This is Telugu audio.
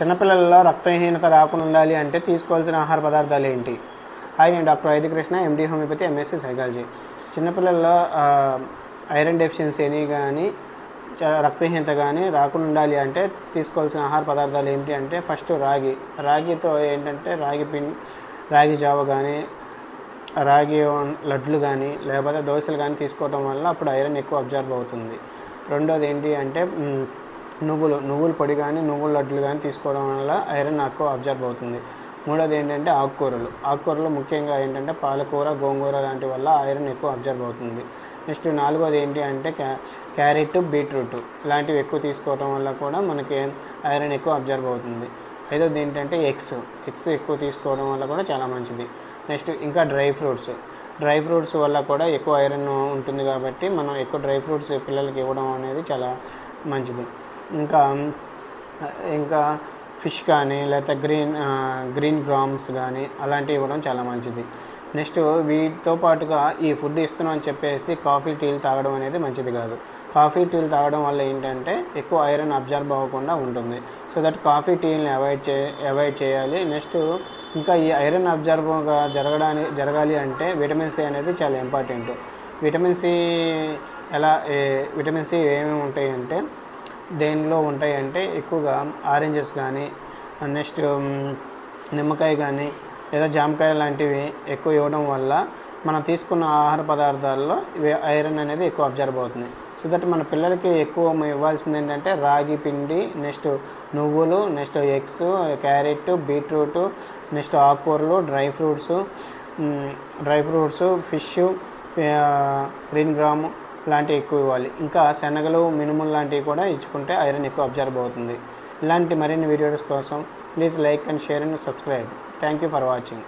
చిన్నపిల్లలలో రక్తహీనత రాకుండా ఉండాలి అంటే తీసుకోవాల్సిన ఆహార పదార్థాలు ఏంటి? హాయ్ నేను doctor ఐది Krishna MD homeopathy MSc psychology. చిన్నపిల్లల్లో ఐరన్ డెఫిషియన్సీ అని కానీ రక్తహీనత కానీ రాకుండా ఉండాలి అంటే తీసుకోవాల్సిన ఆహార పదార్థాలు ఏంటి అంటే ఫస్ట్ రాగి. రాగితో ఏంటంటే రాగి పిన్ రాగి జావ కానీ రాగి లడ్లు కానీ లేకపోతే దోశలు కానీ తీసుకోవడం వల్ల అప్పుడు ఐరన్ ఎక్కువ అబ్జర్వ్ అవుతుంది. రెండోది ఏంటి అంటే నువ్వులు నువ్వుల పొడి కానీ నువ్వుల లడ్లు కానీ తీసుకోవడం వల్ల ఐరన్ ఎక్కువ అబ్జర్వ్ అవుతుంది. మూడోది ఏంటంటే ఆకుకూరలు. ఆకుకూరలు ముఖ్యంగా ఏంటంటే పాలకూర గోంగూర లాంటి వల్ల ఐరన్ ఎక్కువ అబ్జర్వ్ అవుతుంది. నెక్స్ట్ నాలుగోది ఏంటి అంటే క్యా క్యారెట్ బీట్రూట్ లాంటివి ఎక్కువ తీసుకోవడం వల్ల కూడా మనకి ఐరన్ ఎక్కువ అబ్జర్వ్ అవుతుంది. ఐదోది ఏంటంటే ఎగ్స్. ఎగ్స్ ఎక్కువ తీసుకోవడం వల్ల కూడా చాలా మంచిది. నెక్స్ట్ ఇంకా డ్రై ఫ్రూట్స్. డ్రై ఫ్రూట్స్ వల్ల కూడా ఎక్కువ ఐరన్ ఉంటుంది కాబట్టి మనం ఎక్కువ డ్రై ఫ్రూట్స్ పిల్లలకి ఇవ్వడం అనేది చాలా మంచిది. ఇంకా ఇంకా ఫిష్ కానీ లేకపోతే గ్రీన్ గ్రీన్ గ్రామ్స్ కానీ అలాంటివి ఇవ్వడం చాలా మంచిది. నెక్స్ట్ వీటితో పాటుగా ఈ ఫుడ్ ఇస్తున్నాం అని చెప్పేసి కాఫీ టీలు తాగడం అనేది మంచిది కాదు. కాఫీ టీలు తాగడం వల్ల ఏంటంటే ఎక్కువ ఐరన్ అబ్జర్వ్ అవ్వకుండా ఉంటుంది. సో దట్ కాఫీ టీని అవాయిడ్ చే అవాయిడ్ చేయాలి. నెక్స్ట్ ఇంకా ఈ ఐరన్ అబ్జర్బ్గా జరగడానికి జరగాలి అంటే విటమిన్ సి అనేది చాలా ఇంపార్టెంట్. విటమిన్ సి ఎలా ఏ- విటమిన్ సి ఏమేమి ఉంటాయి అంటే దేనిలో ఉంటాయి అంటే ఎక్కువగా ఆరెంజెస్ కానీ నెక్స్ట్ నిమ్మకాయ కానీ లేదా జామకాయ లాంటివి ఎక్కువ ఇవ్వడం వల్ల మనం తీసుకున్న ఆహార పదార్థాల్లో ఇవి ఐరన్ అనేది ఎక్కువ అబ్జర్వ్ అవుతుంది. సో దట్ మన పిల్లలకి ఎక్కువ ఇవ్వాల్సింది ఏంటంటే రాగి పిండి నెక్స్ట్ నువ్వులు next eggs carrot beetroot next ఆకుకూరలు dry fruits dry fruits fish green gram లాంటివి ఎక్కువ ఇవ్వాలి. ఇంకా శనగలు మినుములు లాంటివి కూడా ఇచ్చుకుంటే ఐరన్ ఎక్కువ అబ్జర్వ్ అవుతుంది. ఇలాంటి మరిన్ని వీడియోస్ కోసం please like and share and subscribe. Thank you for watching.